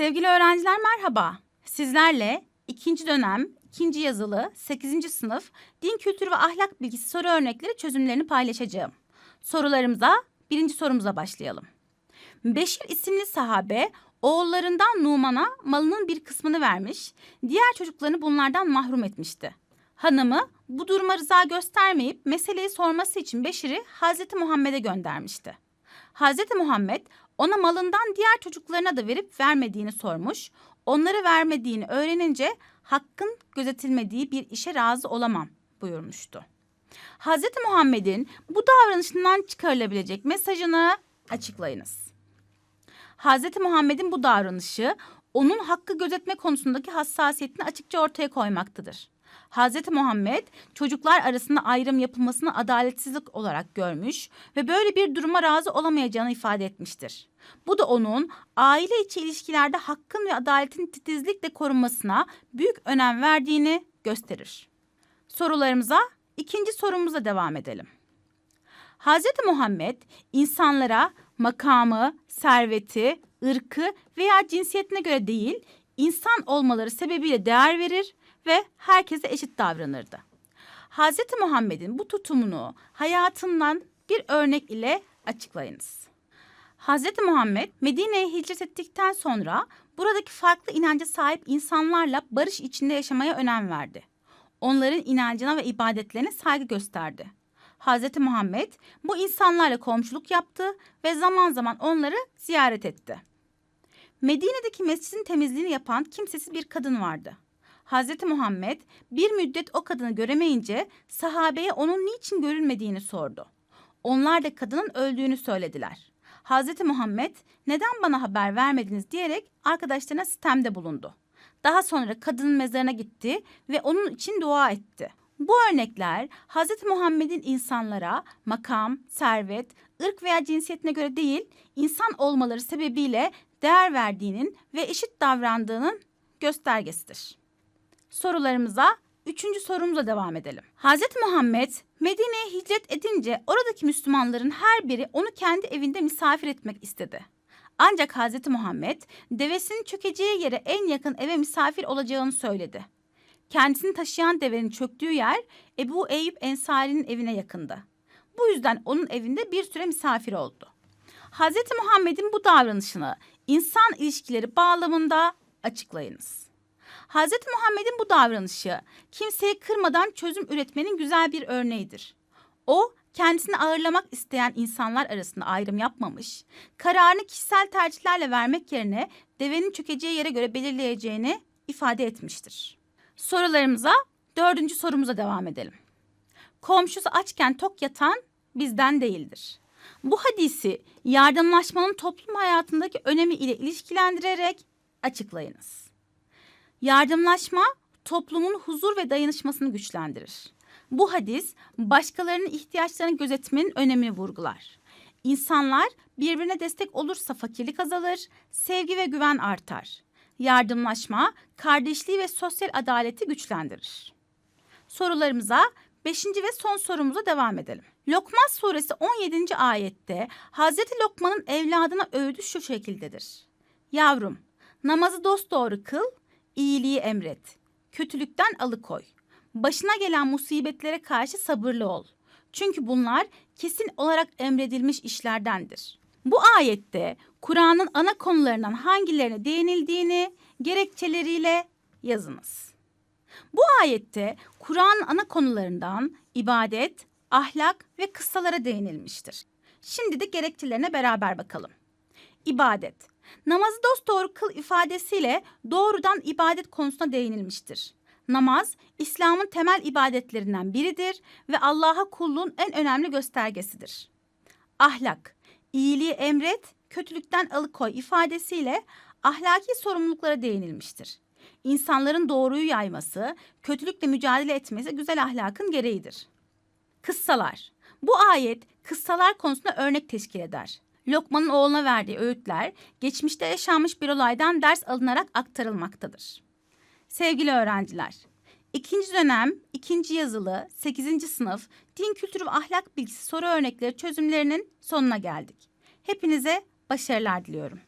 Sevgili öğrenciler merhaba. Sizlerle ikinci dönem, ikinci yazılı, 8. sınıf din kültürü ve ahlak bilgisi soru örnekleri çözümlerini paylaşacağım. Sorularımıza, birinci sorumuza başlayalım. Beşir isimli sahabe oğullarından Numan'a malının bir kısmını vermiş, diğer çocuklarını bunlardan mahrum etmişti. Hanımı bu duruma rıza göstermeyip meseleyi sorması için Beşir'i Hazreti Muhammed'e göndermişti. Hazreti Muhammed ona malından diğer çocuklarına da verip vermediğini sormuş. Onları vermediğini öğrenince hakkın gözetilmediği bir işe razı olamam buyurmuştu. Hazreti Muhammed'in bu davranışından çıkarılabilecek mesajını açıklayınız. Hazreti Muhammed'in bu davranışı onun hakkı gözetme konusundaki hassasiyetini açıkça ortaya koymaktadır. Hazreti Muhammed çocuklar arasında ayrım yapılmasını adaletsizlik olarak görmüş ve böyle bir duruma razı olamayacağını ifade etmiştir. Bu da onun aile içi ilişkilerde hakkın ve adaletin titizlikle korunmasına büyük önem verdiğini gösterir. Sorularımıza ikinci sorumuza devam edelim. Hazreti Muhammed insanlara makamı, serveti, ırkı veya cinsiyetine göre değil, insan olmaları sebebiyle değer verir ve herkese eşit davranırdı. Hazreti Muhammed'in bu tutumunu hayatından bir örnek ile açıklayınız. Hazreti Muhammed Medine'ye hicret ettikten sonra buradaki farklı inanca sahip insanlarla barış içinde yaşamaya önem verdi. Onların inancına ve ibadetlerine saygı gösterdi. Hazreti Muhammed bu insanlarla komşuluk yaptı ve zaman zaman onları ziyaret etti. Medine'deki mescidin temizliğini yapan kimsesiz bir kadın vardı. Hazreti Muhammed bir müddet o kadını göremeyince sahabeye onun niçin görülmediğini sordu. Onlar da kadının öldüğünü söylediler. Hazreti Muhammed neden bana haber vermediniz diyerek arkadaşlarına sitemde bulundu. Daha sonra kadının mezarına gitti ve onun için dua etti. Bu örnekler Hazreti Muhammed'in insanlara makam, servet, ırk veya cinsiyetine göre değil, insan olmaları sebebiyle değer verdiğinin ve eşit davrandığının göstergesidir. Sorularımıza üçüncü sorumuza devam edelim. Hazreti Muhammed Medine'ye hicret edince oradaki Müslümanların her biri onu kendi evinde misafir etmek istedi. Ancak Hazreti Muhammed devesinin çökeceği yere en yakın eve misafir olacağını söyledi. Kendisini taşıyan devenin çöktüğü yer Ebu Eyüp Ensari'nin evine yakındı. Bu yüzden onun evinde bir süre misafir oldu. Hazreti Muhammed'in bu davranışını insan ilişkileri bağlamında açıklayınız. Hazreti Muhammed'in bu davranışı kimseyi kırmadan çözüm üretmenin güzel bir örneğidir. O kendisini ağırlamak isteyen insanlar arasında ayrım yapmamış, kararını kişisel tercihlerle vermek yerine devenin çökeceği yere göre belirleyeceğini ifade etmiştir. Sorularımıza dördüncü sorumuza devam edelim. Komşusu açken tok yatan bizden değildir. Bu hadisi yardımlaşmanın toplum hayatındaki önemi ile ilişkilendirerek açıklayınız. Yardımlaşma toplumun huzur ve dayanışmasını güçlendirir. Bu hadis başkalarının ihtiyaçlarını gözetmenin önemini vurgular. İnsanlar birbirine destek olursa fakirlik azalır, sevgi ve güven artar. Yardımlaşma kardeşliği ve sosyal adaleti güçlendirir. Sorularımıza beşinci ve son sorumuza devam edelim. Lokman suresi 17. ayette Hazreti Lokman'ın evladına öğüdü şu şekildedir. Yavrum namazı dosdoğru kıl, iyiliği emret, kötülükten alıkoy. Başına gelen musibetlere karşı sabırlı ol. Çünkü bunlar kesin olarak emredilmiş işlerdendir. Bu ayette Kur'an'ın ana konularından hangilerine değinildiğini gerekçeleriyle yazınız. Bu ayette Kur'an'ın ana konularından ibadet, ahlak ve kıssalara değinilmiştir. Şimdi de gerekçelerine beraber bakalım. İbadet. Namazı dosdoğru kıl ifadesiyle doğrudan ibadet konusuna değinilmiştir. Namaz, İslam'ın temel ibadetlerinden biridir ve Allah'a kulluğun en önemli göstergesidir. Ahlak, iyiliği emret, kötülükten alıkoy ifadesiyle ahlaki sorumluluklara değinilmiştir. İnsanların doğruyu yayması, kötülükle mücadele etmesi güzel ahlakın gereğidir. Kıssalar. Bu ayet kıssalar konusunda örnek teşkil eder. Lokman'ın oğluna verdiği öğütler geçmişte yaşanmış bir olaydan ders alınarak aktarılmaktadır. Sevgili öğrenciler, ikinci dönem, ikinci yazılı, 8. sınıf din kültürü ve ahlak bilgisi soru örnekleri çözümlerinin sonuna geldik. Hepinize başarılar diliyorum.